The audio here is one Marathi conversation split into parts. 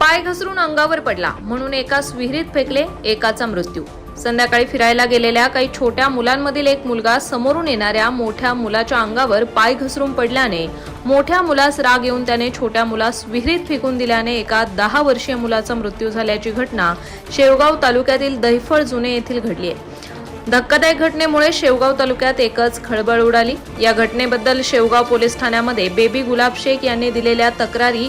पाय घसरून अंगावर पडला. म्हणून एकास विहिरीत फेकले एकाचा मृत्यू. संध्याकाळी फिरायला गेलेल्या काही छोट्या मुलांमधील एक मुलगा समोरून येणाऱ्या मोठ्या मुलाच्या अंगावर पाय घसरून पडल्याने मोठ्या मुलास राग येऊन त्याने छोट्या मुलास विहिरीत फेकून दिल्याने एका दहा वर्षीय मुलाचा मृत्यू झाल्याची घटना शेवगाव तालुक्यातील दहिफळ जुने येथील घडली आहे. धक्कादायक घटनेमुळे शेवगाव तालुक्यात एकच खळबळ उडाली. या घटनेबद्दल शेवगाव पोलीस ठाण्यामध्ये बेबी गुलाब शेख यांनी दिलेल्या तक्रारी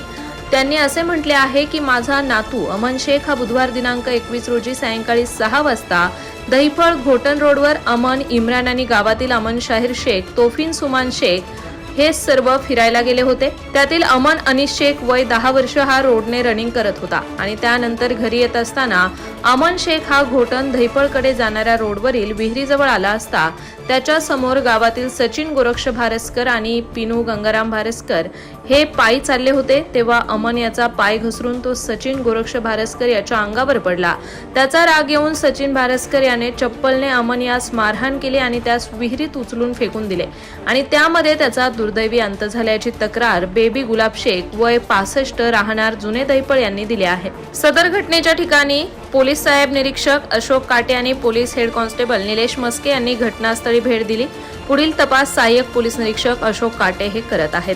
त्यांनी असे म्हटले आहे की माझा नातू अमन शेख हा बुधवार दिनांक एकवीस रोजी सायंकाळी सहा वाजता दहिफळ घोटन रोडवर अमन इम्रान आणि गावातील अमन शाहीर शेख तोफिन सुमान शेख हे सर्व फिरायला गेले होते. त्यातील अमन अनिश शेख वय दहा वर्ष हा रोडने रनिंग करत होता आणि त्यानंतर घरी येत असताना अमन शेख हा घोटण धैपळकडे जाणाऱ्या रोडवरील विहिरीजवळ आला असता त्याच्यासमोर गावातील सचिन गोरक्ष भारसकर आणि पिनू गंगाराम भारसकर हे पायी चालले होते तेव्हा अमन याचा पाय घसरून तो सचिन गोरक्ष भारसकर याच्या अंगावर पडला. त्याचा राग येऊन सचिन भारसकर याने चप्पलने अमन यास मारहाण केली आणि त्यास विहिरीत उचलून फेकून दिले. आणि त्यामध्ये त्याचा दुर्दैवी अंत झाल्याची तक्रार बेबी गुलाब शेख वय पासष्ट राहणार जुने दैपळ यांनी दिली आहे. सदर घटनेच्या ठिकाणी पोलीस साहेब निरीक्षक अशोक काटे आणि police head constable Nilesh Maske यांनी घटनास्थळी भेट दिली. पुढील तपास सहाय्यक पोलीस निरीक्षक अशोक काटे हे करत आहेत.